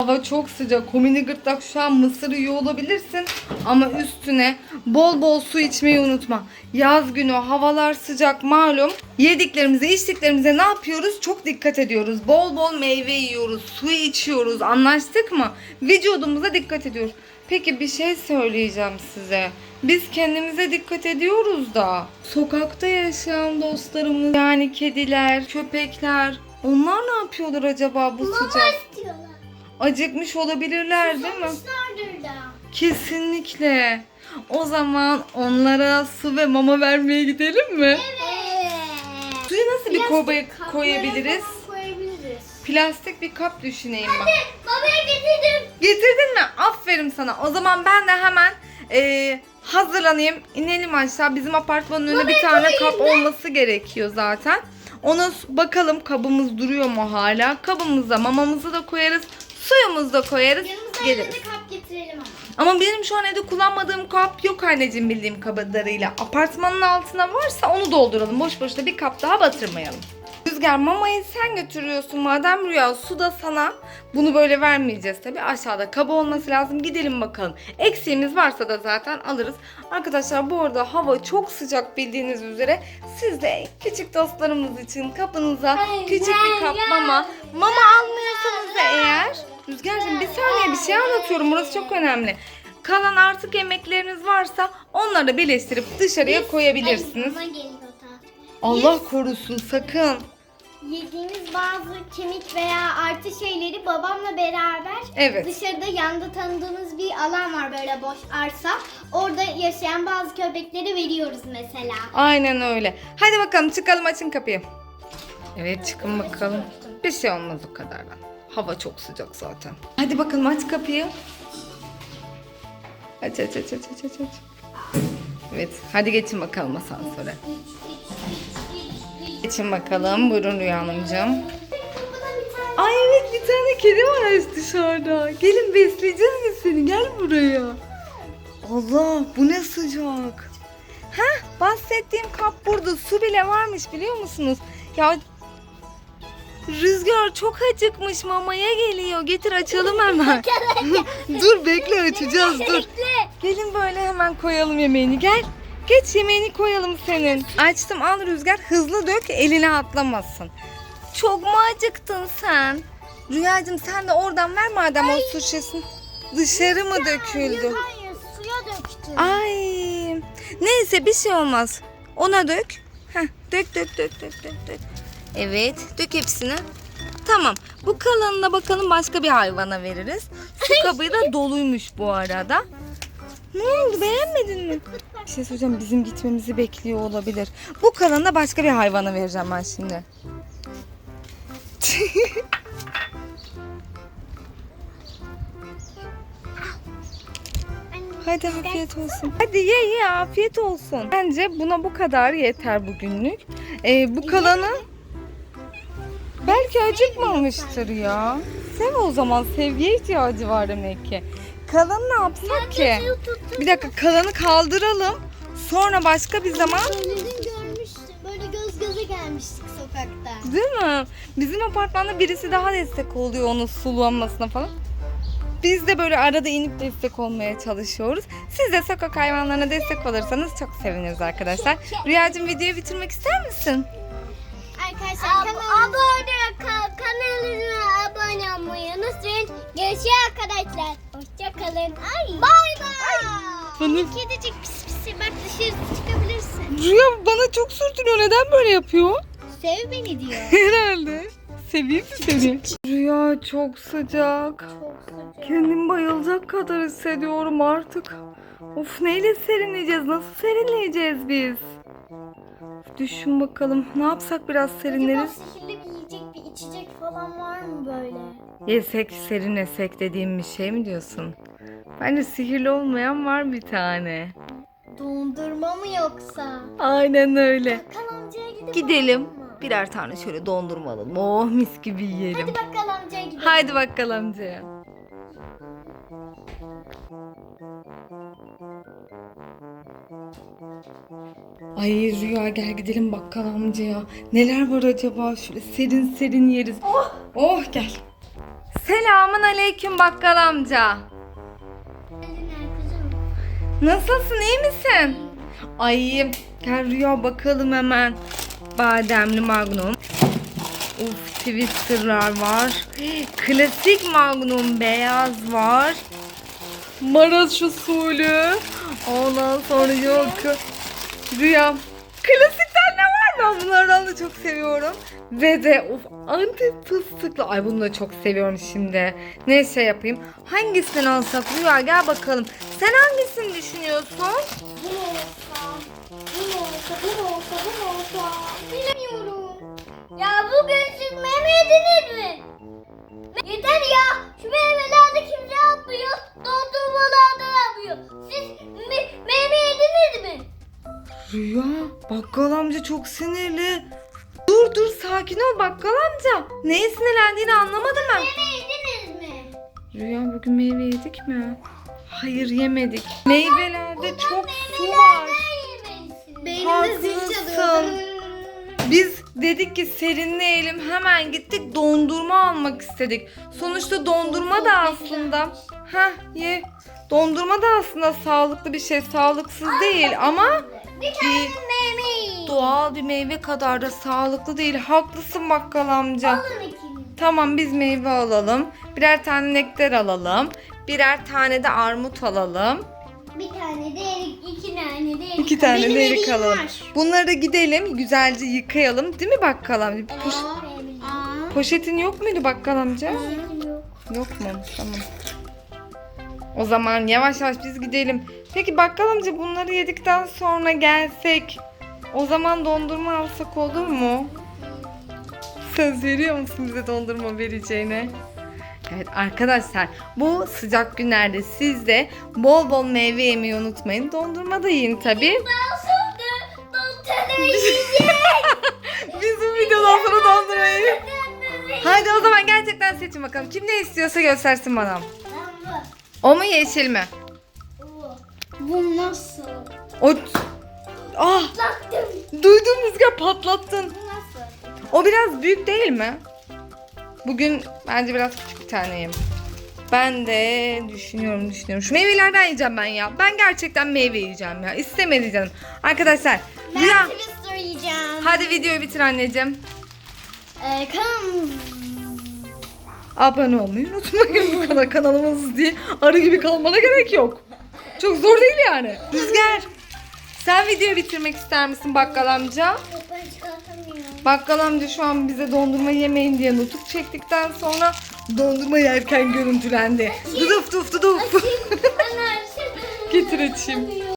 Hava çok sıcak. Komini gırtlak şu an mısır yiyor olabilirsin. Ama üstüne bol bol su içmeyi unutma. Yaz günü havalar sıcak malum. Yediklerimize içtiklerimize ne yapıyoruz? Çok dikkat ediyoruz. Bol bol meyve yiyoruz. Su içiyoruz. Anlaştık mı? Vücudumuza dikkat ediyoruz. Peki bir şey söyleyeceğim size. Biz kendimize dikkat ediyoruz da sokakta yaşayan dostlarımız yani kediler, köpekler onlar ne yapıyorlar acaba bu sıcak? istiyorlar. Acıkmış olabilirler değil mi? Susamışlardır da. Kesinlikle. O zaman onlara su ve mama vermeye gidelim mi? Evet. Suyu nasıl bir kovaya Kaplara koyabiliriz? falan koyabiliriz. Plastik bir kap düşüneyim ben. Babaya getirdim. Getirdin mi? Aferin sana. O zaman ben de hemen eee, hazırlanayım. İnelim aşağı. Bizim apartmanın önünde bir tane kap olması gerekiyor zaten. Ona s- bakalım kabımız duruyor mu hala. Kabımıza mamamızı da koyarız. Suyumuzu da koyarız. Yanımıza Geliriz. de kap getirelim ama. Ama benim şu an evde kullanmadığım kap yok anneciğim bildiğim kadarıyla. Apartmanın altına varsa onu dolduralım. Boş boşuna bir kap daha batırmayalım. Rüzgar mamayı sen götürüyorsun madem Rüya su da sana. Bunu böyle vermeyeceğiz tabi aşağıda kaba olması lazım gidelim bakalım. Eksiğimiz varsa da zaten alırız. Arkadaşlar bu arada hava çok sıcak bildiğiniz üzere. Siz de küçük dostlarımız için kapınıza küçük bir kap mama. Mama almıyorsanız da eğer. Rüzgar'cığım bir saniye bir şey anlatıyorum burası çok önemli. Kalan artık yemekleriniz varsa onları birleştirip dışarıya koyabilirsiniz. Ay, bana geliyor. Allah korusun sakın. Yediğimiz bazı kemik veya artı şeyleri babamla beraber Evet. dışarıda yanda tanıdığımız bir alan var böyle boş arsa. Orada yaşayan bazı köpekleri veriyoruz mesela. Aynen öyle. Hadi bakalım çıkalım açın kapıyı. Evet çıkın bakalım. Bir şey olmaz o kadardan. Hava çok sıcak zaten. Hadi bakalım aç kapıyı. Aç aç aç aç aç aç. Evet hadi geçin bakalım asansöre. Geçin bakalım. Buyurun Rüya Hanımcığım. Ay evet bir tane kedi var dışarıda. Gelin besleyeceğiz biz seni. Gel buraya. Allah bu ne sıcak. Heh bahsettiğim kap burada. Su bile varmış biliyor musunuz? Ya Rüzgar çok acıkmış mamaya geliyor. Getir açalım hemen. dur bekle açacağız dur. Gelin böyle hemen koyalım yemeğini. Gel. Geç yemeğini koyalım senin. Açtım al Rüzgar. Hızlı dök eline atlamasın. Çok mu acıktın sen? Rüyacığım sen de oradan ver madem o su şişesini. Dışarı mı döküldü? Hayır suya döktüm. Ay. Neyse bir şey olmaz. Ona dök. Heh, dök dök dök dök dök dök. Evet dök hepsini. Tamam. Bu kalanına bakalım başka bir hayvana veririz. Su kabı da doluymuş bu arada. Ne oldu beğenmedin mi? Bir şey söyleyeceğim bizim gitmemizi bekliyor olabilir. Bu kalanı da başka bir hayvana vereceğim ben şimdi. Hadi afiyet olsun. Hadi ye ye afiyet olsun. Bence buna bu kadar yeter bugünlük. Ee, bu kalanı belki acıkmamıştır ya. Sev o zaman sevgiye ihtiyacı var demek ki. Kalanı ne yapsak ki? Bir dakika kalanı kaldıralım. Sonra başka bir zaman. Böyle göz göze gelmiştik sokakta. Değil mi? Bizim apartmanda birisi daha destek oluyor onun sulanmasına falan. Biz de böyle arada inip destek olmaya çalışıyoruz. Siz de sokak hayvanlarına destek olursanız çok seviniriz arkadaşlar. Rüyacığım videoyu bitirmek ister misin? Arkadaşlar kanalımıza abone kanalına abone olmayı unutmayın. Görüşürüz arkadaşlar. Hoşçakalın. Bay bay. Bana, Kedicik pis pis bak dışarı çıkabilirsin. Rüya bana çok sürtünüyor. Neden böyle yapıyor? Sev beni diyor. Herhalde. Seveyim mi seni? Rüya çok sıcak. Kendimi bayılacak kadar hissediyorum artık. Of neyle serinleyeceğiz? Nasıl serinleyeceğiz biz? Düşün bakalım. Ne yapsak biraz serinleriz? sihirli mı böyle? Yesek serinlesek dediğim bir şey mi diyorsun? Bence sihirli olmayan var bir tane. Dondurma mı yoksa? Aynen öyle. Bakkal amcaya gidelim. Gidelim. mu? Birer tane şöyle dondurma alalım. Oh mis gibi yiyelim. Hadi bakkal amcaya gidelim. Haydi bakkal amcaya. Ay Rüya gel gidelim bakkal amcaya. Neler var acaba? Şöyle serin serin yeriz. Oh, gel. Selamun aleyküm bakkal amca. Nasılsın iyi misin? Ay gel Rüya bakalım hemen. Bademli magnum. Uf twisterlar var. Klasik magnum beyaz var. Maraş usulü. Ondan sonra yok. Rüya. Var ben bunlardan da çok seviyorum. Ve de of antep fıstıklı. Ay bunu da çok seviyorum şimdi. Neyse yapayım. Hangisinden alsak Rüya gel bakalım. Sen hangisini düşünüyorsun? Bu olsa, bu olsa, bu olsa, bu olsa. Bilemiyorum. Ya bugün siz yediniz mi? Yeter ya. Şu meyvelerde kimse yapmıyor. Dondurmalarda yapıyor. Rüya bakkal amca çok sinirli. Dur dur sakin ol bakkal amca. Neye sinirlendiğini anlamadım ben. Meyve yediniz mi? Rüya bugün meyve yedik mi? Hayır yemedik. Meyvelerde çok su var. Beynimde zil Haklısın. Biz dedik ki serinleyelim hemen gittik dondurma almak istedik. Sonuçta dondurma da aslında ha ye. Dondurma da aslında sağlıklı bir şey, sağlıksız değil ama Bir tane meyve doğal bir meyve kadar da sağlıklı değil. Haklısın bakkal amca. Alın. Tamam biz meyve alalım. Birer tane nektar alalım. Birer tane de armut alalım. Bir tane de erik, iki tane de erik. İki tane Benim de erik eriğim alalım. var. Bunları da gidelim güzelce yıkayalım. Değil mi bakkal amca? Poş- Aa, poşetin yok muydu bakkal amca? yok. Yok mu? Tamam. O zaman yavaş yavaş biz gidelim. Peki bakkal amca bunları yedikten sonra gelsek o zaman dondurma alsak olur mu? Söz veriyor musun bize dondurma vereceğine? Evet arkadaşlar bu sıcak günlerde siz de bol bol meyve yemeyi unutmayın. Dondurma da yiyin tabi. Biz bu videodan sonra dondurma yiyin. Hadi o zaman gerçekten seçin bakalım. Kim ne istiyorsa göstersin bana. O mu yeşil mi? Bu nasıl? O... Ah Taktım. duydum rüzgar patlattın. Bu nasıl? O biraz büyük değil mi? Bugün bence biraz küçük bir taneyim. Ben de düşünüyorum düşünüyorum. Şu meyvelerden yiyeceğim ben ya. Ben gerçekten meyve yiyeceğim ya. İstemedi canım. Arkadaşlar Ben Rüya Twister yiyeceğim. hadi videoyu bitir anneciğim. Ee, kanalım. Abone olmayı unutmayın bu kadar kanalımız diye. Arı gibi kalmana gerek yok. Çok zor değil yani. Rüzgar sen videoyu bitirmek ister misin bakkal amca? Ben çıkartamıyorum. Bakkal amca şu an bize dondurma yemeyin diye nutuk çektikten sonra dondurma yerken görüntülendi. Duduf duf duduf. Anne, Getir açayım.